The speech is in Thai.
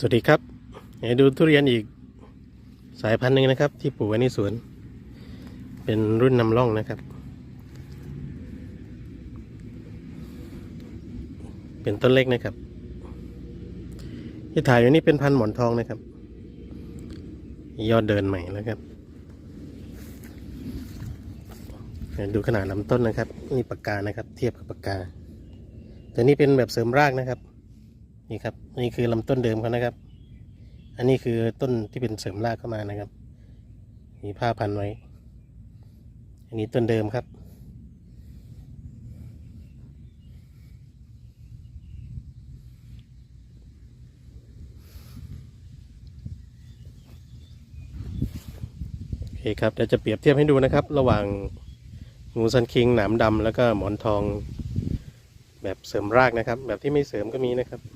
สวัสดีครับให้ดูทุเรียนอีกสายพันธุ์หนึ่งนะครับ ที่ปลูกไว้ในสวน เป็นรุ่นนำร่องนะครับ เป็นต้นเล็กนะครับ ที่ถ่ายอยู่นี่เป็นพันธุ์หมอนทองนะครับ ยอดเดินใหม่แล้วครับดูขนาดลำต้นนะครับ นี่ปากกานะครับ เทียบกับปากกา แต่นี่เป็นแบบเสริมรากนะครับ นี่ครับนี่คือลำต้นเดิมเขานะครับ อันนี้คือต้นที่เป็นเสริมรากเข้ามานะครับมีผ้าพันไว้ อันนี้ต้นเดิมครับ โอเคครับเดี๋ยวจะเปรียบเทียบให้ดูนะครับ ระหว่างงูซันคิงหนามดำแล้วก็หมอนทอง แบบเสริมรากนะครับ แบบที่ไม่เสริมก็มีนะครับ